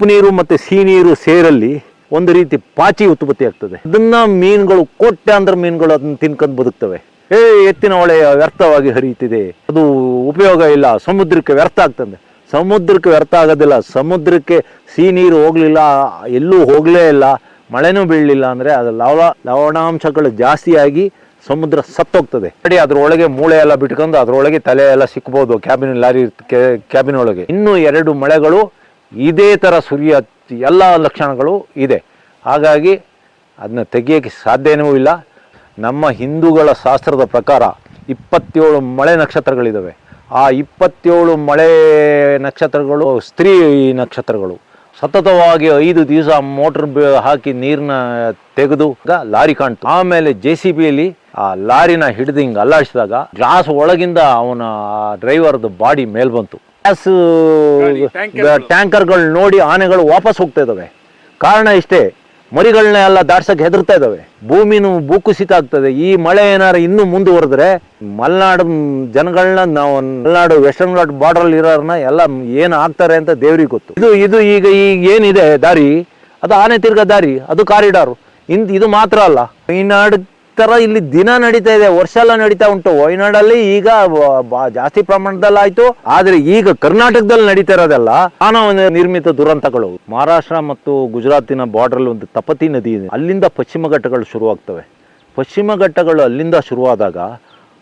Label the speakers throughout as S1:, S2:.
S1: ಉಪ್ಪು ನೀರು ಮತ್ತೆ ಸಿಹಿ ನೀರು ಸೇರಲ್ಲಿ ಒಂದು ರೀತಿ ಪಾಚಿ ಉತ್ಪತ್ತಿ ಆಗ್ತದೆ. ಅದನ್ನ ಮೀನುಗಳು ಕೋಟ್ಯಾಂತರ ಮೀನುಗಳು ಅದನ್ನ ತಿನ್ಕೊಂಡು ಬದುಕ್ತವೆ. ಏ, ಎತ್ತಿನ ಹೊಳೆ ವ್ಯರ್ಥವಾಗಿ ಹರಿಯುತ್ತಿದೆ. ಅದು ಉಪಯೋಗ ಇಲ್ಲ. ಸಮುದ್ರಕ್ಕೆ ವ್ಯರ್ಥ ಆಗ್ತದೆ. ಸಮುದ್ರಕ್ಕೆ ವ್ಯರ್ಥ ಆಗೋದಿಲ್ಲ. ಸಮುದ್ರಕ್ಕೆ ಸಿಹಿ ನೀರು ಹೋಗಲಿಲ್ಲ, ಎಲ್ಲೂ ಹೋಗಲೇ ಇಲ್ಲ, ಮಳೆನೂ ಬೀಳಲಿಲ್ಲ ಅಂದರೆ ಅದು ಲವಣ ಲವಣಾಂಶಗಳು ಜಾಸ್ತಿಯಾಗಿ ಸಮುದ್ರ ಸತ್ತೋಗ್ತದೆ. ಅಡಿ ಅದ್ರೊಳಗೆ ಮೂಳೆ ಎಲ್ಲ ಬಿಟ್ಕೊಂಡು ಅದ್ರೊಳಗೆ ತಲೆ ಎಲ್ಲ ಸಿಕ್ಬೋದು, ಕ್ಯಾಬಿನ್ ಲಾರಿ ಕ್ಯಾಬಿನ್ ಒಳಗೆ. ಇನ್ನೂ ಎರಡು ಮಳೆಗಳು ಇದೇ ಥರ ಸುರಿಯ ಎಲ್ಲ ಲಕ್ಷಣಗಳು ಇದೆ. ಹಾಗಾಗಿ ಅದನ್ನ ತೆಗಿಯೋಕ್ಕೆ ಸಾಧ್ಯನೂ ಇಲ್ಲ. ನಮ್ಮ ಹಿಂದೂಗಳ ಶಾಸ್ತ್ರದ ಪ್ರಕಾರ ಇಪ್ಪತ್ತೇಳು ಮಳೆ ನಕ್ಷತ್ರಗಳಿದ್ದಾವೆ ಆ ಇಪ್ಪತ್ತೇಳು ಮಳೆ ನಕ್ಷತ್ರಗಳು ಸ್ತ್ರೀ ನಕ್ಷತ್ರಗಳು. ಸತತವಾಗಿ ಐದು ದಿವಸ ಮೋಟ್ರ್ ಹಾಕಿ ನೀರನ್ನ ತೆಗೆದು ಲಾರಿ ಕಾಣ್ತು. ಆಮೇಲೆ ಜೆ ಸಿ ಬಿಯಲ್ಲಿ ಆ ಲಾರಿನ ಹಿಡ್ದು ಹಿಂಗೆ ಅಲ್ಲಾಡಿಸಿದಾಗ ಗ್ಲಾಸ್ ಒಳಗಿಂದ ಅವನ ಡ್ರೈವರ್ದು ಬಾಡಿ ಮೇಲ್ ಬಂತು ಗ್ಯಾಸ್ ಟ್ಯಾಂಕರ್ಗಳು ನೋಡಿ ಆನೆಗಳು ವಾಪಸ್ ಹೋಗ್ತಾ ಇದಾವೆ. ಕಾರಣ ಇಷ್ಟೇ ಮರಿಗಳನ್ನ ಎಲ್ಲ ದಾಟ್ಸಕ್ಕೆ ಹೆದರ್ತಾ ಇದಾವೆ. ಭೂಮಿನೂ ಭೂಕುಸಿತ ಆಗ್ತದೆ. ಈ ಮಳೆ ಏನಾರು ಇನ್ನೂ ಮುಂದುವರೆದ್ರೆ ಮಲೆನಾಡು ಜನಗಳನ್ನ ನಾವು ಮಲೆನಾಡು ವೆಸ್ಟರ್ನ್ ಘಾಟ್ ಬಾರ್ಡರ್ ಇರೋರ್ನ ಎಲ್ಲ ಏನು ಆಗ್ತಾರೆ ಅಂತ ದೇವ್ರಿಗೆ ಗೊತ್ತು. ಇದು ಇದು ಈಗ ಈಗ ಏನಿದೆ ದಾರಿ ಅದು ಆನೆ ತಿರ್ಗ ದಾರಿ ಅದು ಕಾರಿಡಾರು. ಇನ್ ಇದು ಮಾತ್ರ ಅಲ್ಲ. ವಯನಾಡ್ ತರ ಇಲ್ಲಿ ದಿನ ನಡೀತಾ ಇದೆ, ವರ್ಷ ಎಲ್ಲ ನಡೀತಾ ಉಂಟು. ವಯನಾಡಲ್ಲಿ ಈಗ ಜಾಸ್ತಿ ಪ್ರಮಾಣದಲ್ಲಿ ಆಯ್ತು ಆದ್ರೆ ಈಗ ಕರ್ನಾಟಕದಲ್ಲಿ ನಡೀತಾ ಇರೋದೆಲ್ಲ ಮಾನವ ನಿರ್ಮಿತ ದುರಂತಗಳು. ಮಹಾರಾಷ್ಟ್ರ ಮತ್ತು ಗುಜರಾತಿನ ಬಾರ್ಡರ್ ಒಂದು ತಪತಿ ನದಿ ಇದೆ. ಅಲ್ಲಿಂದ ಪಶ್ಚಿಮ ಘಟ್ಟಗಳು ಶುರುವಾಗ್ತವೆ. ಪಶ್ಚಿಮ ಘಟ್ಟಗಳು ಅಲ್ಲಿಂದ ಶುರುವಾದಾಗ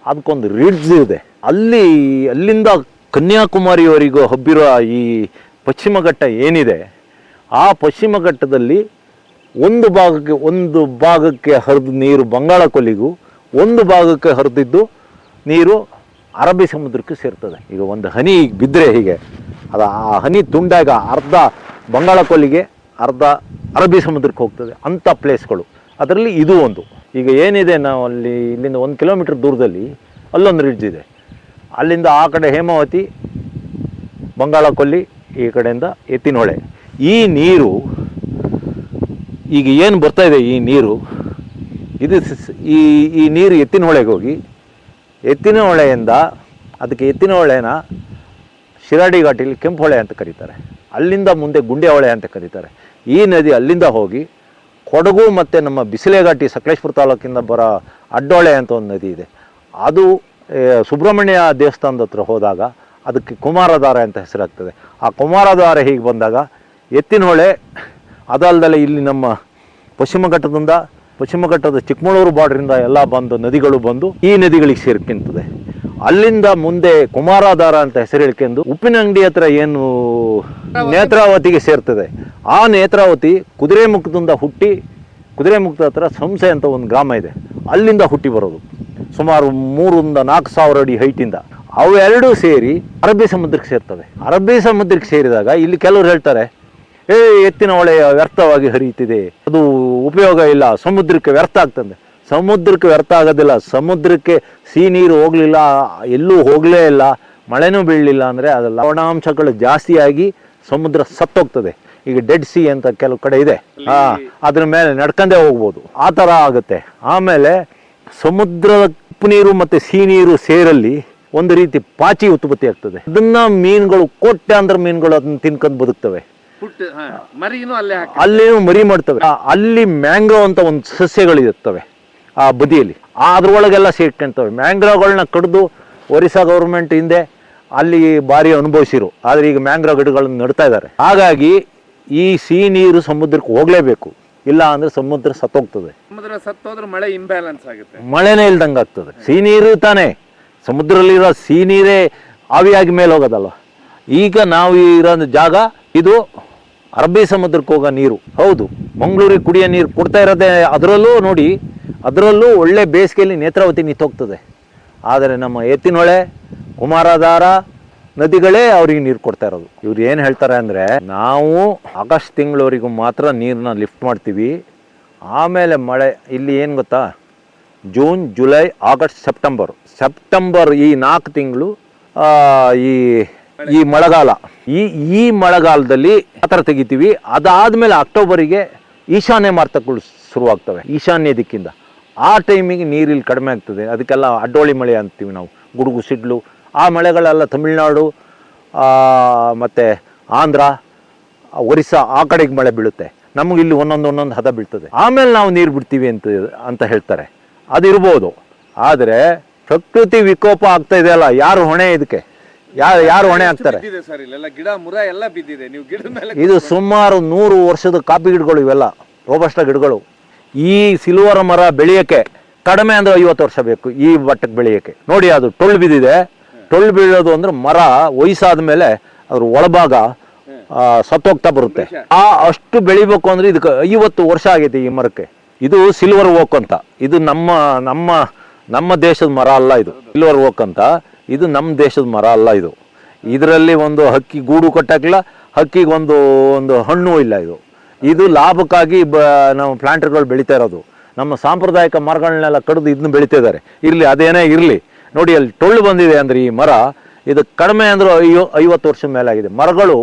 S1: ಅದಕ್ಕೊಂದು ರಿಡ್ಜ್ ಇದೆ. ಅಲ್ಲಿ, ಅಲ್ಲಿಂದ ಕನ್ಯಾಕುಮಾರಿಯವರಿಗೂ ಹಬ್ಬಿರೋ ಈ ಪಶ್ಚಿಮ ಘಟ್ಟ ಏನಿದೆ, ಆ ಪಶ್ಚಿಮ ಘಟ್ಟದಲ್ಲಿ ಒಂದು ಭಾಗಕ್ಕೆ ಒಂದು ಭಾಗಕ್ಕೆ ಹರಿದ ನೀರು ಬಂಗಾಳ ಕೊಲ್ಲಿಗೂ, ಒಂದು ಭಾಗಕ್ಕೆ ಹರಿದಿದ್ದು ನೀರು ಅರಬ್ಬಿ ಸಮುದ್ರಕ್ಕೆ ಸೇರ್ತದೆ. ಈಗ ಒಂದು ಹನಿ ಬಿದ್ದರೆ ಹೀಗೆ, ಅದು ಆ ಹನಿ ತುಂಡಾಗ ಅರ್ಧ ಬಂಗಾಳ ಕೊಲ್ಲಿಗೆ, ಅರ್ಧ ಅರಬ್ಬಿ ಸಮುದ್ರಕ್ಕೆ ಹೋಗ್ತದೆ ಅಂಥ ಪ್ಲೇಸ್ಗಳು. ಅದರಲ್ಲಿ ಇದು ಒಂದು. ಈಗ ಏನಿದೆ ನಾವು ಅಲ್ಲಿ, ಇಲ್ಲಿಂದ ಒಂದು ಕಿಲೋಮೀಟ್ರ್ ದೂರದಲ್ಲಿ ಅಲ್ಲೊಂದು ರಿಡ್ಜ್ ಇದೆ. ಅಲ್ಲಿಂದ ಆ ಕಡೆ ಹೇಮಾವತಿ, ಬಂಗಾಳ ಕೊಲ್ಲಿ, ಈ ಕಡೆಯಿಂದ ಎತ್ತಿನಹೊಳೆ. ಈ ನೀರು ಈಗ ಏನು ಬರ್ತಾ ಇದೆ ಈ ನೀರು? ಇದು ಈ ಈ ನೀರು ಎತ್ತಿನ ಹೊಳೆಗೆ ಹೋಗಿ, ಎತ್ತಿನ ಹೊಳೆಯಿಂದ, ಅದಕ್ಕೆ ಎತ್ತಿನ ಹೊಳೆನ ಶಿರಾಡಿ ಘಾಟಿಲಿ ಕೆಂಪು ಹೊಳೆ ಅಂತ ಕರೀತಾರೆ. ಅಲ್ಲಿಂದ ಮುಂದೆ ಗುಂಡೆ ಹೊಳೆ ಅಂತ ಕರೀತಾರೆ. ಈ ನದಿ ಅಲ್ಲಿಂದ ಹೋಗಿ ಕೊಡಗು ಮತ್ತು ನಮ್ಮ ಬಿಸಿಲೆ ಘಾಟಿ ಸಕಲೇಶ್ಪುರ ತಾಲೂಕಿಂದ ಬರೋ ಅಡ್ಡೊಳೆ ಅಂತ ಒಂದು ನದಿ ಇದೆ. ಅದು ಸುಬ್ರಹ್ಮಣ್ಯ ದೇವಸ್ಥಾನದ ಹತ್ರ ಹೋದಾಗ ಅದಕ್ಕೆ ಕುಮಾರಧಾರ ಅಂತ ಹೆಸರಾಗ್ತದೆ. ಆ ಕುಮಾರಧಾರ ಹೀಗೆ ಬಂದಾಗ ಎತ್ತಿನ ಹೊಳೆ ಅದಲ್ದಲೆ ಇಲ್ಲಿ ನಮ್ಮ ಪಶ್ಚಿಮ ಘಟ್ಟದಿಂದ ಪಶ್ಚಿಮ ಘಟ್ಟದ ಚಿಕ್ಕಮಗಳೂರು ಬಾರ್ಡ್ರಿಂದ ಎಲ್ಲ ಬಂದು ನದಿಗಳು ಬಂದು ಈ ನದಿಗಳಿಗೆ ಸೇರ್ಕೊಂತದೆ. ಅಲ್ಲಿಂದ ಮುಂದೆ ಕುಮಾರಾಧಾರ ಅಂತ ಹೆಸರು ಹೇಳ್ಕೊಂಡು ಉಪ್ಪಿನ ಅಂಗಡಿ ಹತ್ರ ಏನು ನೇತ್ರಾವತಿಗೆ ಸೇರ್ತದೆ. ಆ ನೇತ್ರಾವತಿ ಕುದುರೆಮುಖದಿಂದ ಹುಟ್ಟಿ ಕುದುರೆಮುಖದ ಹತ್ರ ಸಂಸೆ ಅಂತ ಒಂದು ಗ್ರಾಮ ಇದೆ. ಅಲ್ಲಿಂದ ಹುಟ್ಟಿ ಬರೋದು. ಸುಮಾರು ಮೂರಿಂದ ನಾಲ್ಕು ಸಾವಿರ ಅಡಿ ಹೈಟಿಂದ ಅವೆರಡೂ ಸೇರಿ ಅರಬ್ಬಿ ಸಮುದ್ರಕ್ಕೆ ಸೇರ್ತವೆ. ಅರಬ್ಬಿ ಸಮುದ್ರಕ್ಕೆ ಸೇರಿದಾಗ ಇಲ್ಲಿ ಕೆಲವರು ಹೇಳ್ತಾರೆ ಏ ಎತ್ತಿನ ಹೊಳೆ ವ್ಯರ್ಥವಾಗಿ ಹರಿಯುತ್ತಿದೆ. ಅದು ಉಪಯೋಗ ಇಲ್ಲ ಸಮುದ್ರಕ್ಕೆ ವ್ಯರ್ಥ ಆಗ್ತದೆ. ಸಮುದ್ರಕ್ಕೆ ವ್ಯರ್ಥ ಆಗೋದಿಲ್ಲ. ಸಮುದ್ರಕ್ಕೆ ಸಿಹಿ ನೀರು ಹೋಗಲಿಲ್ಲ ಎಲ್ಲೂ ಹೋಗಲೇ ಇಲ್ಲ ಮಳೆನೂ ಬೀಳಲಿಲ್ಲ ಅಂದರೆ ಅದು ಲವಣಾಂಶಗಳು ಜಾಸ್ತಿಯಾಗಿ ಸಮುದ್ರ ಸತ್ತೋಗ್ತದೆ. ಈಗ ಡೆಡ್ ಸಿ ಅಂತ ಕೆಲವು ಕಡೆ ಇದೆ. ಅದ್ರ ಮೇಲೆ ನಡ್ಕೊಂಡೇ ಹೋಗ್ಬೋದು. ಆ ಥರ ಆಗುತ್ತೆ. ಆಮೇಲೆ ಸಮುದ್ರದ ಉಪ್ಪು ನೀರು ಮತ್ತು ಸಿಹಿ ನೀರು ಸೇರಲ್ಲಿ ಒಂದು ರೀತಿ ಪಾಚಿ ಉತ್ಪತ್ತಿ ಆಗ್ತದೆ. ಅದನ್ನು ಮೀನುಗಳು ಕೋಟ್ಯಾಂತರ ಮೀನುಗಳು ಅದನ್ನ ತಿನ್ಕೊಂಡು ಬದುಕ್ತವೆ.
S2: ಹುಟ್ಟು ಹಾ, ಮರಿನೂ ಅಲ್ಲೇ ಹಾಕಿ.
S1: ಮರಿ ಮಾಡ್ತವೆ. ಆ, ಅಲ್ಲಿ ಮ್ಯಾಂಗ್ರೋ ಅಂತ ಒಂದು ಸಸ್ಯಗಳು ಇರ್ತವೆ ಆ ಬದಿಯಲ್ಲಿ. ಆ ಅದ್ರೊಳಗೆಲ್ಲ ಸೇರ್ಕೊಂತವೆ ಮ್ಯಾಂಗ್ರೋಗಳನ್ನ ಕಡಿದು ಒರಿಸ್ಸಾ ಗೌರ್ಮೆಂಟ್ ಹಿಂದೆ ಅಲ್ಲಿ ಭಾರಿ ಅನುಭವಿಸಿರು. ಆದರೆ ಈಗ ಮ್ಯಾಂಗ್ರೋ ಗಿಡಗಳನ್ನು ನೆಡ್ತಾ ಇದ್ದಾರೆ. ಹಾಗಾಗಿ ಈ ಸಿಹಿ ನೀರು ಸಮುದ್ರಕ್ಕೆ ಹೋಗಲೇಬೇಕು. ಇಲ್ಲ ಅಂದ್ರೆ ಸಮುದ್ರ ಸತ್ತೋಗ್ತದೆ.
S2: ಸಮುದ್ರ ಸತ್ತೋದ್ರೆ ಮಳೆ ಇಂಬ್ಯಾಲೆನ್ಸ್ ಆಗುತ್ತೆ.
S1: ಮಳೆನೇ ಇಲ್ದಂಗೆ ಆಗ್ತದೆ. ಸಿಹಿ ನೀರು ತಾನೇ. ಸಮುದ್ರದಲ್ಲಿರೋ ಸಿಹಿ ನೀರೇ ಆವಿಯಾಗಿ ಮೇಲೆ ಹೋಗೋದಲ್ವ ಈಗ ನಾವು ಇರೋ ಜಾಗ ಇದು ಅರಬ್ಬಿ ಸಮುದ್ರಕ್ಕೆ ಹೋಗೋ ನೀರು. ಹೌದು, ಮಂಗಳೂರಿಗೆ ಕುಡಿಯೋ ನೀರು ಕೊಡ್ತಾ ಇರೋದೇ ಅದರಲ್ಲೂ ನೋಡಿ, ಅದರಲ್ಲೂ ಒಳ್ಳೆ ಬೇಸಿಗೆಯಲ್ಲಿ ನೇತ್ರಾವತಿ ನಿಂತೋಗ್ತದೆ ಆದರೆ ನಮ್ಮ ಎತ್ತಿನೊಳೆ, ಕುಮಾರಧಾರ ನದಿಗಳೇ ಅವ್ರಿಗೆ ನೀರು ಕೊಡ್ತಾ ಇರೋದು. ಇವ್ರು ಏನು ಹೇಳ್ತಾರೆ ಅಂದರೆ, ನಾವು ಆಗಸ್ಟ್ ತಿಂಗಳವರೆಗೂ ಮಾತ್ರ ನೀರನ್ನ ಲಿಫ್ಟ್ ಮಾಡ್ತೀವಿ. ಆಮೇಲೆ ಮಳೆ, ಇಲ್ಲಿ ಏನು ಗೊತ್ತಾ? June, July, August, September. September ಈ ನಾಲ್ಕು ತಿಂಗಳು ಈ ಈ ಮಳೆಗಾಲ. ಈ ಈ ಮಳೆಗಾಲದಲ್ಲಿ ಆ ಥರ ತೆಗಿತೀವಿ. ಅದಾದಮೇಲೆ ಅಕ್ಟೋಬರಿಗೆ ಈಶಾನ್ಯ ಮಾರ್ತಗಳು ಶುರುವಾಗ್ತವೆ, ಈಶಾನ್ಯ ದಿಕ್ಕಿಂದ. ಆ ಟೈಮಿಗೆ ನೀರಿಲ್ಲಿ ಕಡಿಮೆ ಆಗ್ತದೆ. ಅದಕ್ಕೆಲ್ಲ ಅಡ್ಡೋಳಿ ಮಳೆ ಅಂತೀವಿ ನಾವು. ಗುಡುಗು ಸಿಡ್ಲು. ಆ ಮಳೆಗಳೆಲ್ಲ ತಮಿಳುನಾಡು ಮತ್ತು ಆಂಧ್ರ, ಒರಿಸ್ಸಾ ಆ ಕಡೆಗೆ ಮಳೆ ಬೀಳುತ್ತೆ. ನಮಗೆ ಇಲ್ಲಿ ಒಂದೊಂದು ಒಂದೊಂದು ಹದ ಬೀಳ್ತದೆ. ಆಮೇಲೆ ನಾವು ನೀರು ಬಿಡ್ತೀವಿ ಅಂತ ಅಂತ ಹೇಳ್ತಾರೆ. ಅದಿರ್ಬೋದು. ಆದರೆ ಪ್ರಕೃತಿ ವಿಕೋಪ ಆಗ್ತಾ ಇದೆಯಲ್ಲ ಯಾರು ಹೊಣೆ ಇದಕ್ಕೆ? ಯಾರು ಯಾರು ಹೊಣೆ ಹಾಕ್ತಾರೆ?
S2: ಬಿದ್ದಿದೆ ಸರ್ ಇಲ್ಲೆಲ್ಲ? ಗಿಡ ಮುರ ಎಲ್ಲ ಬಿದ್ದಿದೆ. ನೀವು ಗಿಡದ ಮೇಲೆ
S1: ಇದು ಸುಮಾರು ನೂರು ವರ್ಷದ ಕಾಫಿ ಗಿಡಗಳು ಇವೆಲ್ಲ ರೋಬಸ್ಟ ಗಿಡಗಳು. ಈ ಸಿಲ್ವರ್ ಮರ ಬೆಳೆಯಕ್ಕೆ ಕಡಿಮೆ ಅಂದ್ರೆ ಐವತ್ತು ವರ್ಷ ಬೇಕು ಈ ಬಟ್ಟಕ್ಕೆ ಬೆಳೆಯಕ್ಕೆ. ನೋಡಿ ಅದು ಟೊಳ್ಳು ಬಿದ್ದಿದೆ. ಟೊಳ್ಳು ಬೀಳೋದು ಅಂದ್ರೆ ಮರ ವಯಸ್ಸಾದ ಮೇಲೆ ಅದ್ರ ಒಳಭಾಗ ಸತ್ತೋಗ್ತಾ ಬರುತ್ತೆ. ಆ ಅಷ್ಟು ಬೆಳಿಬೇಕು ಅಂದ್ರೆ ಇದಕ್ಕೆ ಐವತ್ತು ವರ್ಷ ಆಗೈತಿ ಈ ಮರಕ್ಕೆ. ಇದು ಸಿಲ್ವರ್ ಓಕ್ ಅಂತ. ಇದು ನಮ್ಮ ನಮ್ಮ ನಮ್ಮ ದೇಶದ ಮರ ಅಲ್ಲ ಇದು. ಸಿಲ್ವರ್ ಓಕ್ ಅಂತ. ಇದು ನಮ್ಮ ದೇಶದ ಮರ ಅಲ್ಲ ಇದು. ಇದರಲ್ಲಿ ಒಂದು ಹಕ್ಕಿ ಗೂಡು ಕಟ್ಟಾಕಿಲ್ಲ, ಹಕ್ಕಿಗೆ ಒಂದು ಒಂದು ಹಣ್ಣು ಇಲ್ಲ ಇದು. ಇದು ಲಾಭಕ್ಕಾಗಿ ಬ, ನಾವು ಪ್ಲಾಂಟರ್ಗಳು ಬೆಳೀತಾ ಇರೋದು. ನಮ್ಮ ಸಾಂಪ್ರದಾಯಿಕ ಮರಗಳನ್ನೆಲ್ಲ ಕಡಿದು ಇದನ್ನು ಬೆಳೀತಾ ಇದ್ದಾರೆ. ಇರಲಿ, ಅದೇನೇ ಇರಲಿ. ನೋಡಿ, ಅಲ್ಲಿ ಟೊಳ್ಳು ಬಂದಿದೆ ಅಂದರೆ ಈ ಮರ, ಇದು ಕಡಿಮೆ ಅಂದರೂ ಅಯ್ಯೋ ಐವತ್ತು ವರ್ಷದ ಮೇಲೆ ಆಗಿದೆ ಮರಗಳು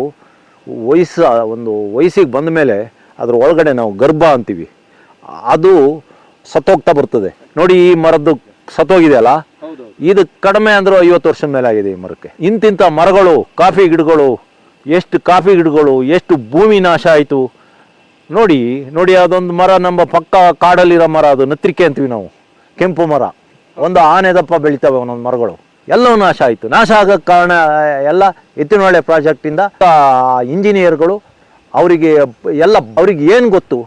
S1: ವಯಸ್ಸು, ಒಂದು ವಯಸ್ಸಿಗೆ ಬಂದ ಮೇಲೆ ಅದ್ರ ಒಳಗಡೆ ನಾವು ಗರ್ಭ ಅಂತೀವಿ. ಅದು ಸತ್ತೋಗ್ತಾ ಬರ್ತದೆ. ನೋಡಿ, ಈ ಮರದ್ದು ಸತ್ತೋಗಿದೆಯಲ್ಲ
S2: ಹೌದು
S1: ಇದು ಕಡಿಮೆ ಅಂದರೂ ಐವತ್ತು ವರ್ಷದ ಮೇಲೆ ಆಗಿದೆ ಈ ಮರಕ್ಕೆ. ಇಂತಿಂಥ ಮರಗಳು, ಕಾಫಿ ಗಿಡಗಳು, ಎಷ್ಟು ಕಾಫಿ ಗಿಡಗಳು, ಎಷ್ಟು ಭೂಮಿ ನಾಶ ಆಯಿತು. ನೋಡಿ ನೋಡಿ ಅದೊಂದು ಮರ, ನಮ್ಮ ಪಕ್ಕ ಕಾಡಲ್ಲಿರೋ ಮರ ಅದು, ನತ್ರಿಕೆ ಅಂತೀವಿ ನಾವು. ಕೆಂಪು ಮರ. ಒಂದು ಆನೆ ದಪ್ಪ ಬೆಳಿತಾವೆ ಒಂದೊಂದು ಮರಗಳು. ಎಲ್ಲವೂ ನಾಶ ಆಯಿತು. ನಾಶ ಆಗಕ್ಕೆ ಕಾರಣ, ಎಲ್ಲ ಎತ್ತಿನೊಳೆ ಪ್ರಾಜೆಕ್ಟಿಂದ ಇಂಜಿನಿಯರ್ಗಳು, ಅವರಿಗೆ, ಎಲ್ಲ, ಅವ್ರಿಗೆ ಏನು ಗೊತ್ತು?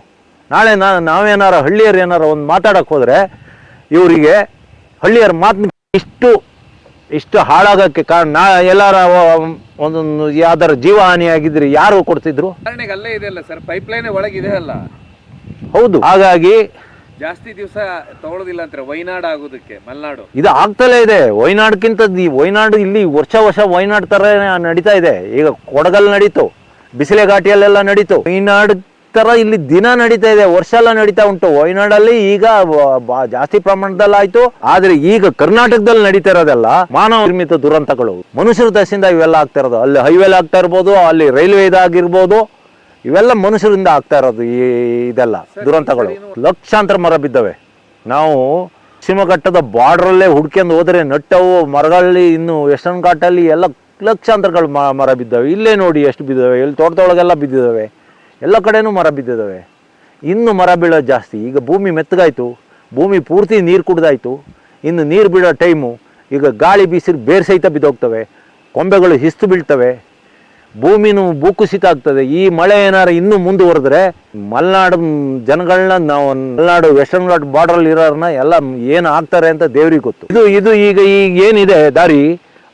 S1: ನಾಳೆ ನಾ, ನಾವೇನಾರ ಹಳ್ಳಿಯರು ಏನಾರ ಒಂದು ಮಾತಾಡಕ್ಕೆ ಹೋದರೆ, ಇವರಿಗೆ ಹಳ್ಳಿಯರ ಮಾತು ಇಷ್ಟು ಇಷ್ಟು ಹಾಳಾಗಕ್ಕೆ ಕಾರಣ ನಾ ಎಲ್ಲಾರ ಒಂದೊಂದು ಯಾವ್ದಾರ ಜೀವ ಹಾನಿ ಆಗಿದ್ರೆ ಯಾರು ಕೊಡ್ತಿದ್ರು?
S2: ಉದಾಹರಣೆಗೆ ಅಲ್ಲೇ ಇದೆ ಅಲ್ಲ ಸರ್ ಪೈಪ್ ಲೈನ್ ಒಳಗಿದೆ ಅಲ್ಲ.
S1: ಹೌದು. ಹಾಗಾಗಿ
S2: ಜಾಸ್ತಿ ದಿವಸ ತಗೊಳ್ಳೋದಿಲ್ಲ ಅಂತಾರೆ ವೈನಾಡ್ ಆಗೋದಕ್ಕೆ ಮಲ್ನಾಡು.
S1: ಇದು ಆಗ್ತಲೇ ಇದೆ. ವೈನಾಡ್ಕಿಂತ ಈ ವಯನಾಡು ಇಲ್ಲಿ ವರ್ಷ ವರ್ಷ ವಯನಾಡ್ ತರ ನಡೀತಾ ಇದೆ. ಈಗ ಕೊಡಗಲ್ ನಡೀತು ಬಿಸಿಲೆ ಘಾಟಿಯಲ್ಲೆಲ್ಲ ನಡೀತು. ವಯನಾಡ್ ತರ ಇಲ್ಲಿ ದಿನ ನಡೀತಾ ಇದೆ ವರ್ಷ ಎಲ್ಲ ನಡೀತಾ ಉಂಟು. ವಯನಾಡಲ್ಲಿ ಈಗ ಜಾಸ್ತಿ ಪ್ರಮಾಣದಲ್ಲಿ ಆಯ್ತು ಆದ್ರೆ ಈಗ ಕರ್ನಾಟಕದಲ್ಲಿ ನಡೀತಾ ಇರೋದೆಲ್ಲ ಮಾನವ ನಿರ್ಮಿತ ದುರಂತಗಳು. ಮನುಷ್ಯರ ದಶೆಯಿಂದ ಇವೆಲ್ಲ ಆಗ್ತಾ ಇರೋದು. ಅಲ್ಲಿ ಹೈವೇಲಿ ಆಗ್ತಾ ಇರ್ಬೋದು ಅಲ್ಲಿ ರೈಲ್ವೆ ಇದಾಗಿರ್ಬೋದು ಇವೆಲ್ಲ ಮನುಷ್ಯರಿಂದ ಆಗ್ತಾ ಇರೋದು ಈ ಇದೆಲ್ಲ ದುರಂತಗಳು. ಲಕ್ಷಾಂತರ ಮರ ಬಿದ್ದವೆ. ನಾವು ಶಿವಘಟ್ಟದ ಬಾರ್ಡ್ರಲ್ಲೇ ಹುಡ್ಕೊಂಡು ಹೋದರೆ ನಟ್ಟವು ಮರಗಳಲ್ಲಿ ಇನ್ನು ವೆಸ್ಟರ್ನ್ ಘಾಟಲ್ಲಿ ಎಲ್ಲ ಲಕ್ಷಾಂತರಗಳು ಮರ ಬಿದ್ದವೆ. ಇಲ್ಲೇ ನೋಡಿ ಎಷ್ಟು ಬಿದ್ದಾವೆ. ಇಲ್ಲಿ ತೋಟದೊಳಗೆಲ್ಲ ಬಿದ್ದಿದ್ದಾವೆ. ಎಲ್ಲ ಕಡೆಯೂ ಮರ ಬಿದ್ದಿದ್ದಾವೆ. ಇನ್ನು ಮರ ಬೀಳೋದು ಜಾಸ್ತಿ. ಈಗ ಭೂಮಿ ಮೆತ್ತಗಾಯಿತು. ಭೂಮಿ ಪೂರ್ತಿ ನೀರು ಕುಡ್ದಾಯಿತು. ಇನ್ನು ನೀರು ಬೀಳೋ ಟೈಮು ಈಗ ಗಾಳಿ ಬೀಸಿರು ಬೇರೆ ಸಹಿತ ಬಿದ್ದೋಗ್ತವೆ. ಕೊಂಬೆಗಳು ಹಿಸ್ತು ಬೀಳ್ತವೆ. ಭೂಮಿನೂ ಭೂಕುಸಿತ ಆಗ್ತದೆ. ಈ ಮಳೆ ಏನಾರು ಇನ್ನೂ ಮುಂದುವರೆದ್ರೆ ಮಲೆನಾಡು ಜನಗಳನ್ನ ನಾವು ಮಲೆನಾಡು ವೆಸ್ಟರ್ನ್ ಘಾಟ್ ಬಾರ್ಡರ್ ಇರೋರನ್ನ ಎಲ್ಲ ಏನು ಆಗ್ತಾರೆ ಅಂತ ದೇವ್ರಿಗೆ ಗೊತ್ತು. ಇದು ಇದು ಈಗ ಈಗ ಏನಿದೆ ದಾರಿ,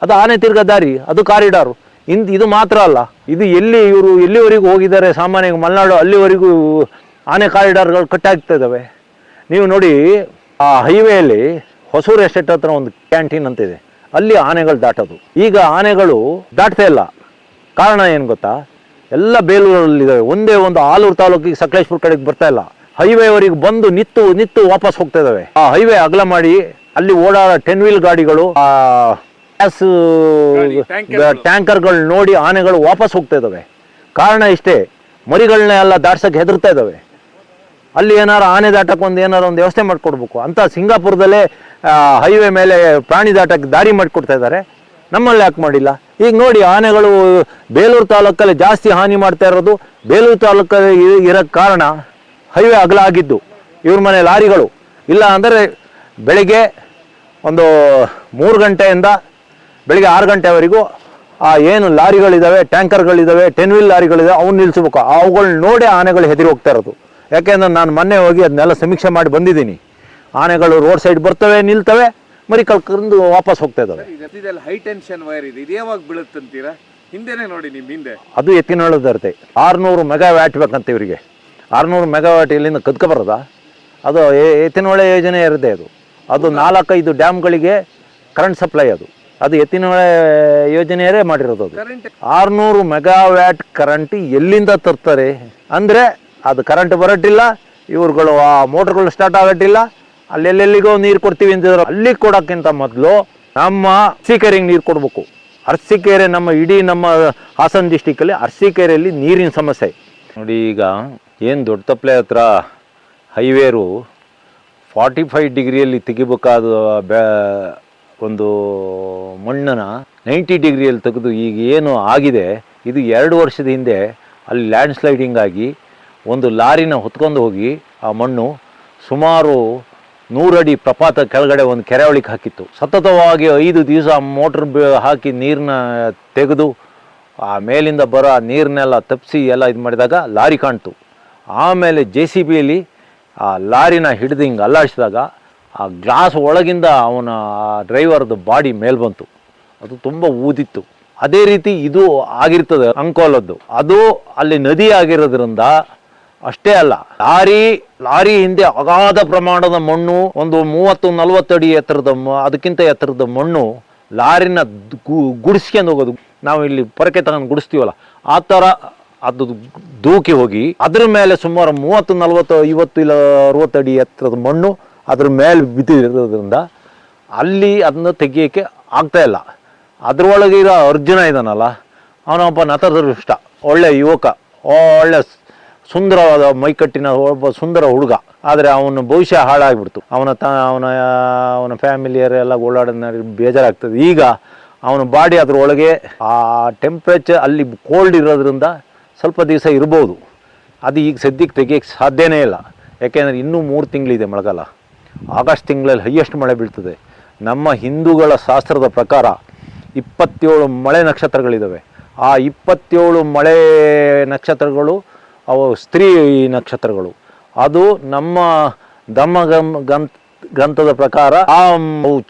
S1: ಅದು ಆನೆ ತಿರ್ಗ ದಾರಿ, ಅದು ಕಾರಿಡಾರು. ಇಂತ ಇದು ಮಾತ್ರ ಅಲ್ಲ. ಇದು ಎಲ್ಲಿ ಇವರು ಎಲ್ಲಿವರೆಗೂ ಹೋಗಿದ್ದಾರೆ, ಸಾಮಾನ್ಯ ಮಲೆನಾಡು ಅಲ್ಲಿವರೆಗೂ ಆನೆ ಕಾರಿಡಾರ್ಗಳು ಕಟ್ಟಾಗ್ತಾ ಇದ್ದಾವೆ ನೀವು ನೋಡಿ, ಆ ಹೈವೇಲಿ ಹೊಸೂರು ಎಸ್ಟೇಟ್ ಹತ್ರ ಒಂದು ಕ್ಯಾಂಟೀನ್ ಅಂತ ಇದೆ ಅಲ್ಲಿ ಆನೆಗಳು ದಾಟೋದು. ಈಗ ಆನೆಗಳು ದಾಟ್ತಾ ಇಲ್ಲ. ಕಾರಣ ಏನು ಗೊತ್ತಾ? ಎಲ್ಲ ಬೇಲೂರಲ್ಲಿದ್ದಾವೆ. ಒಂದೇ ಒಂದು ಆಲೂರು ತಾಲೂಕಿಗೆ ಸಕಲೇಶ್ಪುರ ಕಡೆಗೆ ಬರ್ತಾ ಇಲ್ಲ. ಹೈವೇವರೆಗೆ ಬಂದು ನಿತ್ತು ನಿತ್ತು ವಾಪಸ್ ಹೋಗ್ತಾ ಇದ್ದಾವೆ. ಆ ಹೈವೇ ಅಗಲ ಮಾಡಿ ಅಲ್ಲಿ ಓಡಾಡೋ ಟೆನ್ ವೀಲ್ ಗಾಡಿಗಳು, ಆ ಗ್ಯಾಸ್
S2: ಟ್ಯಾಂಕರ್ಗಳು.
S1: ನೋಡಿ ಆನೆಗಳು ವಾಪಸ್ ಹೋಗ್ತಾ ಇದಾವೆ. ಕಾರಣ ಇಷ್ಟೇ ಮರಿಗಳನ್ನ ಎಲ್ಲ ದಾಟ್ಸಕ್ಕೆ ಹೆದರ್ತಾ ಇದಾವೆ. ಅಲ್ಲಿ ಏನಾರ ಆನೆ ದಾಟಕ್ಕೆ ಒಂದು ಏನಾರು ಒಂದು ವ್ಯವಸ್ಥೆ ಮಾಡಿಕೊಡ್ಬೇಕು. ಅಂತ ಸಿಂಗಾಪುರದಲ್ಲೇ ಹೈವೇ ಮೇಲೆ ಪ್ರಾಣಿ ದಾಟಕ್ಕೆ ದಾರಿ ಮಾಡಿಕೊಡ್ತಾ ಇದ್ದಾರೆ ನಮ್ಮಲ್ಲಿ ಯಾಕೆ ಮಾಡಿಲ್ಲ? ಈಗ ನೋಡಿ ಆನೆಗಳು ಬೇಲೂರು ತಾಲೂಕಲ್ಲಿ ಜಾಸ್ತಿ ಹಾನಿ ಮಾಡ್ತಾ ಇರೋದು ಬೇಲೂರು ತಾಲೂಕಲ್ಲಿ ಇರೋ ಇರೋಕ್ಕೆ ಕಾರಣ ಹೈವೇ ಅಗಲ ಆಗಿದ್ದು. ಇವ್ರ ಮನೆ ಲಾರಿಗಳು. ಇಲ್ಲ ಅಂದರೆ ಬೆಳಿಗ್ಗೆ ಒಂದು ಮೂರು ಗಂಟೆಯಿಂದ ಬೆಳಿಗ್ಗೆ ಆರು ಗಂಟೆವರೆಗೂ ಆ ಏನು ಲಾರಿಗಳಿದ್ದಾವೆ ಟ್ಯಾಂಕರ್ಗಳಿದ್ದಾವೆ ಟೆನ್ ವೀಲ್ ಲಾರಿಗಳಿದ್ದಾವೆ ಅವ್ನು ನಿಲ್ಲಿಸ್ಬೇಕು ಅವುಗಳ್ನ ನೋಡಿ ಆನೆಗಳು ಹೆದರಿ ಹೋಗ್ತಾ ಇರೋದು. ಯಾಕೆಂದ್ರೆ ನಾನು ಮೊನ್ನೆ ಹೋಗಿ ಅದನ್ನೆಲ್ಲ ಸಮೀಕ್ಷೆ ಮಾಡಿ ಬಂದಿದ್ದೀನಿ. ಆನೆಗಳು ರೋಡ್ ಸೈಡ್ ಬರ್ತವೆ ನಿಲ್ತವೆ ಮರಿ ಕಳ್ಕೊಂಡು ವಾಪಸ್ ಹೋಗ್ತಾ ಇದ್ದಾವೆ
S2: ಹೈ ಟೆನ್ಷನ್ ವೈರ್ ಇದೆ. ಇದು ಯಾವಾಗ ಬೀಳುತ್ತಂತೀರಾ ಹಿಂದೆನೆ ನೋಡಿ ನಿಮ್ ಹಿಂದೆ.
S1: ಅದು ಎತ್ತಿನೊಳದರ್ತೆ ಆರುನೂರು ಮೆಗಾ ವ್ಯಾಟ್ ಬೇಕಂತ ಇವರಿಗೆ. ಆರ್ನೂರು ಮೆಗಾ ವ್ಯಾಟ್ ಇಲ್ಲಿಂದ ಕದ್ಕೊ ಬರೋದಾ ಅದು ಎತ್ತಿನ ಎತ್ತಿನೊಳೆ ಯೋಜನೆ ಇರುತ್ತೆ ಅದು. ಅದು ನಾಲ್ಕೈದು ಡ್ಯಾಮ್ಗಳಿಗೆ ಕರೆಂಟ್ ಸಪ್ಲೈ ಅದು. ಅದು ಎತ್ತಿನ ಯೋಜನೆಯರೇ ಮಾಡಿರೋದು ಅದು.
S2: ಕರೆಂಟ್
S1: ಆರುನೂರು ಮೆಗಾ ವ್ಯಾಟ್ ಕರೆಂಟ್ ಎಲ್ಲಿಂದ ತರ್ತಾರೆ? ಅಂದರೆ ಅದು ಕರೆಂಟ್ ಬರಟ್ಟಿಲ್ಲ ಇವ್ರುಗಳು ಆ ಮೋಟ್ರ್ಗಳು ಸ್ಟಾರ್ಟ್ ಆಗಟ್ಟಿಲ್ಲ ಅಲ್ಲೆಲ್ಲೆಲ್ಲಿಗೋ ನೀರು ಕೊಡ್ತೀವಿ ಅಂತಿದ್ರು ಅಲ್ಲಿ ಕೊಡೋಕ್ಕಿಂತ ಮೊದಲು ನಮ್ಮ ಅರ್ಸಿಕೆರೆಗೆ ನೀರು ಕೊಡಬೇಕು. ಅರಸೀಕೆರೆ ನಮ್ಮ ಇಡೀ ನಮ್ಮ ಹಾಸನ ಡಿಸ್ಟಿಕಲ್ಲಿ ಅರಸೀಕೆರೆಯಲ್ಲಿ ನೀರಿನ ಸಮಸ್ಯೆ. ನೋಡಿ ಈಗ ಏನು ದೊಡ್ಡ ತಪ್ಪಲೆ ಹತ್ರ ಹೈವೇರು ಫಾರ್ಟಿ ಫೈವ್ ಡಿಗ್ರಿಯಲ್ಲಿ ತೆಗಿಬೇಕಾದ ಬೆ ಒಂದು ಮಣ್ಣನ್ನು ನೈಂಟಿ ಡಿಗ್ರಿಯಲ್ಲಿ ತೆಗೆದು ಈಗ ಏನು ಆಗಿದೆ, ಇದು ಎರಡು ವರ್ಷದ ಹಿಂದೆ ಅಲ್ಲಿ ಲ್ಯಾಂಡ್ ಸ್ಲೈಡಿಂಗ್ ಆಗಿ ಒಂದು ಲಾರಿನ ಹೊತ್ಕೊಂಡು ಹೋಗಿ ಆ ಮಣ್ಣು ಸುಮಾರು ನೂರಡಿ ಪ್ರಪಾತ ಕೆಳಗಡೆ ಒಂದು ಕೆರೆವಳಿಗೆ ಹಾಕಿತ್ತು. ಸತತವಾಗಿ ಐದು ದಿವಸ ಮೋಟ್ರ್ ಹಾಕಿ ನೀರನ್ನ ತೆಗೆದು, ಆ ಮೇಲಿಂದ ಬರೋ ಆ ನೀರನ್ನೆಲ್ಲ ತಪ್ಪಿಸಿ ಎಲ್ಲ ಇದು ಮಾಡಿದಾಗ ಲಾರಿ ಕಾಣ್ತು. ಆಮೇಲೆ ಜೆ ಸಿ ಬಿಯಲ್ಲಿ ಆ ಲಾರಿನ ಹಿಡಿದು ಹಿಂಗೆ ಅಲ್ಲಾಡಿಸಿದಾಗ ಆ ಗ್ಲಾಸ್ ಒಳಗಿಂದ ಅವನ ಡ್ರೈವರ್ದು ಬಾಡಿ ಮೇಲೆ ಬಂತು. ಅದು ತುಂಬ ಊದಿತ್ತು. ಅದೇ ರೀತಿ ಇದು ಆಗಿರ್ತದೆ ಅಂಕೋಲದ್ದು. ಅದು ಅಲ್ಲಿ ನದಿ ಆಗಿರೋದ್ರಿಂದ ಅಷ್ಟೇ ಅಲ್ಲ, ಲಾರಿ ಲಾರಿ ಹಿಂದೆ ಅಗಾಧ ಪ್ರಮಾಣದ ಮಣ್ಣು, ಒಂದು ಮೂವತ್ತು ಅಡಿ ಎತ್ತರದ ಅದಕ್ಕಿಂತ ಎತ್ತರದ ಮಣ್ಣು ಲಾರಿನ ಗುಡಿಸ್ಕೊಂಡು ಹೋಗೋದು. ನಾವು ಇಲ್ಲಿ ಪೊರಕೆ ತಗೊಂಡು ಗುಡಿಸ್ತೀವಲ್ಲ, ಆ ಥರ ಅದು ದೂಕಿ ಹೋಗಿ, ಅದ್ರ ಮೇಲೆ ಸುಮಾರು ಮೂವತ್ತು ನಲವತ್ತು, ಐವತ್ತು ಇಲ್ಲ ಅರವತ್ತು ಅಡಿ ಎತ್ತರದ ಮಣ್ಣು ಅದ್ರ ಮೇಲೆ ಬಿದ್ದಿರೋದ್ರಿಂದ ಅಲ್ಲಿ ಅದನ್ನ ತೆಗಿಯೋಕ್ಕೆ ಇಲ್ಲ. ಅದ್ರೊಳಗೆ ಇರೋ ಅರ್ಜುನ ಇದ್ದಾನಲ್ಲ ಅವನೊಬ್ಬ ನತದೃಷ್ಟ ಒಳ್ಳೆ ಯುವಕ, ಒಳ್ಳೆ ಸುಂದರವಾದ ಮೈಕಟ್ಟಿನ ಒಬ್ಬ ಸುಂದರ ಹುಡುಗ. ಆದರೆ ಅವನ ಭವಿಷ್ಯ ಹಾಳಾಗ್ಬಿಡ್ತು. ಅವನ ತ, ಅವನ ಅವನ ಫ್ಯಾಮಿಲಿಯರೆಲ್ಲ ಓಡಾಡೋದ ಬೇಜಾರಾಗ್ತದೆ. ಈಗ ಅವನ ಬಾಡಿ ಅದರೊಳಗೆ ಆ ಟೆಂಪ್ರೇಚರ್ ಅಲ್ಲಿ ಕೋಲ್ಡ್ ಇರೋದ್ರಿಂದ ಸ್ವಲ್ಪ ದಿವಸ ಇರ್ಬೋದು. ಅದು ಈಗ ಸದ್ಯಕ್ಕೆ ತೆಗಿಯೋಕ್ಕೆ ಸಾಧ್ಯನೇ ಇಲ್ಲ. ಯಾಕೆಂದರೆ ಇನ್ನೂ ಮೂರು ತಿಂಗಳಿದೆ ಮಳೆಗಾಲ. ಆಗಸ್ಟ್ ತಿಂಗಳಲ್ಲಿ ಹೈಯೆಸ್ಟ್ ಮಳೆ ಬೀಳ್ತದೆ. ನಮ್ಮ ಹಿಂದೂಗಳ ಶಾಸ್ತ್ರದ ಪ್ರಕಾರ ಇಪ್ಪತ್ತೇಳು ಮಳೆ ನಕ್ಷತ್ರಗಳಿದ್ದಾವೆ ಆ ಇಪ್ಪತ್ತೇಳು ಮಳೆ ನಕ್ಷತ್ರಗಳು ಅವು ಸ್ತ್ರೀ ನಕ್ಷತ್ರಗಳು. ಅದು ನಮ್ಮ ಧಮ್ಮ ಗಂ ಗ್ರಂಥದ ಪ್ರಕಾರ ಆ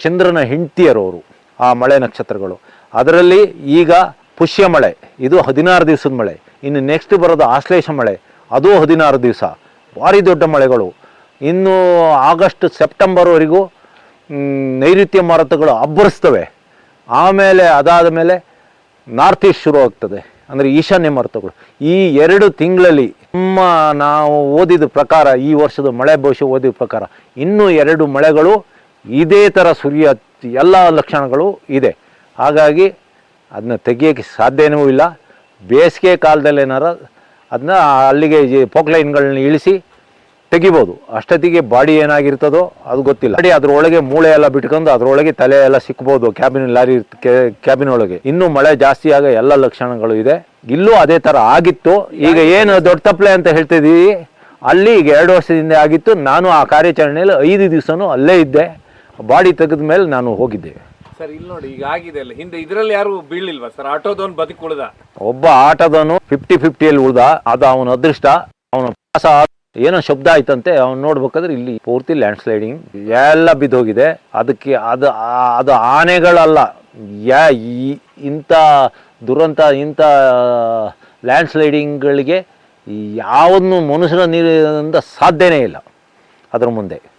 S1: ಚಂದ್ರನ ಹೆಂಡತಿಯರವರು, ಆ ಮಳೆ ನಕ್ಷತ್ರಗಳು. ಅದರಲ್ಲಿ ಈಗ ಪುಷ್ಯ ಮಳೆ, ಇದು ಹದಿನಾರು ದಿವಸದ ಮಳೆ. ಇನ್ನು ನೆಕ್ಸ್ಟ್ ಬರೋದು ಆಶ್ಲೇಷ ಮಳೆ, ಅದು ಹದಿನಾರು ದಿವಸ. ಭಾರಿ ದೊಡ್ಡ ಮಳೆಗಳು. ಇನ್ನು ಆಗಸ್ಟ್, ಸೆಪ್ಟೆಂಬರ್ವರೆಗೂ ನೈಋತ್ಯ ಮಾರುತಗಳು ಅಬ್ಬರಿಸ್ತವೆ. ಆಮೇಲೆ ಅದಾದ ಮೇಲೆ ನಾರ್ತ್ ಈಸ್ಟ್ ಶುರು ಆಗ್ತದೆ. ಅಂದರೆ ಈಶಾನ್ಯ ಮಾರುತಗಳು. ಈ ಎರಡು ತಿಂಗಳಲ್ಲಿ ನಮ್ಮ ನಾವು ಓದಿದ ಪ್ರಕಾರ, ಈ ವರ್ಷದ ಮಳೆ ಭವಿಷ್ಯ ಓದಿದ ಪ್ರಕಾರ, ಇನ್ನೂ ಎರಡು ಮಳೆಗಳು ಇದೇ ಥರ ಸುರಿಯ ಎಲ್ಲ ಲಕ್ಷಣಗಳು ಇದೆ. ಹಾಗಾಗಿ ಅದನ್ನ ತೆಗಿಯೋಕ್ಕೆ ಸಾಧ್ಯನೂ ಇಲ್ಲ. ಬೇಸಿಗೆ ಕಾಲದಲ್ಲಿ ಏನಾರ ಅದನ್ನ ಅಲ್ಲಿಗೆ ಪೋಕ್ಲೈನ್ಗಳನ್ನ ಇಳಿಸಿ ತೆಗಿಬೋದು. ಅಷ್ಟೊತ್ತಿಗೆ ಬಾಡಿ ಏನಾಗಿರ್ತದೋ ಅದು ಗೊತ್ತಿಲ್ಲ. ಬಾಡಿ ಅದ್ರೊಳಗೆ ಮೂಳೆ ಎಲ್ಲ ಬಿಟ್ಕೊಂಡು ಅದ್ರೊಳಗೆ ತಲೆ ಎಲ್ಲ ಸಿಕ್ಬೋದು ಕ್ಯಾಬಿನ್ ಲಾರಿ ಕ್ಯಾಬಿನ್ ಒಳಗೆ. ಇನ್ನೂ ಮಳೆ ಜಾಸ್ತಿ ಆಗ ಎಲ್ಲ ಲಕ್ಷಣಗಳು ಇದೆ. ಇಲ್ಲೂ ಅದೇ ತರ ಆಗಿತ್ತು. ಈಗ ಏನು ದೊಡ್ಡ ತಪ್ಪಲೆ ಅಂತ ಹೇಳ್ತಿದ್ದೀವಿ ಅಲ್ಲಿ ಈಗ ಎರಡು ವರ್ಷದಿಂದ ಆಗಿತ್ತು. ನಾನು ಆ ಕಾರ್ಯಾಚರಣೆಯಲ್ಲಿ ಐದು ದಿವಸನೂ ಅಲ್ಲೇ ಇದ್ದೆ. ಬಾಡಿ ತೆಗೆದ ಮೇಲೆ ನಾನು ಹೋಗಿದ್ದೆ.
S2: ಸರ್ ಇಲ್ಲಿ ನೋಡಿ ಈಗ ಆಗಿದೆ ಅಲ್ಲ. ಹಿಂದೆ ಇದರಲ್ಲಿ ಯಾರು ಬೀಳಿಲ್ವಾ ಸರ್? ಆಟೋದವನ್ ಬದುಕುಳ್ದ
S1: ಒಬ್ಬ ಆಟೋದವನು ಫಿಫ್ಟಿ ಫಿಫ್ಟಿಯಲ್ಲಿ ಉಳ್ದ. ಅದು ಅವನ ಅದೃಷ್ಟ. ಅವನು ಪಾಸ ಏನೋ ಶಬ್ದ ಆಯ್ತಂತೆ, ಅವ್ನು ನೋಡ್ಬೇಕಾದ್ರೆ ಇಲ್ಲಿ ಪೂರ್ತಿ ಲ್ಯಾಂಡ್ ಸ್ಲೈಡಿಂಗ್ ಎಲ್ಲ ಬಿದ್ದೋಗಿದೆ. ಅದಕ್ಕೆ ಅದು ಅದು ಆನೆಗಳಲ್ಲ, ಯಾ, ಈ- ಇಂಥ ದುರಂತ, ಇಂಥ ಲ್ಯಾಂಡ್ ಸ್ಲೈಡಿಂಗ್ಗಳಿಗೆ ಯಾವುದನ್ನು ಮನುಷ್ಯರ ನೀರಿಂದ ಸಾಧ್ಯನೇ ಇಲ್ಲ. ಅದರ ಮುಂದೆ.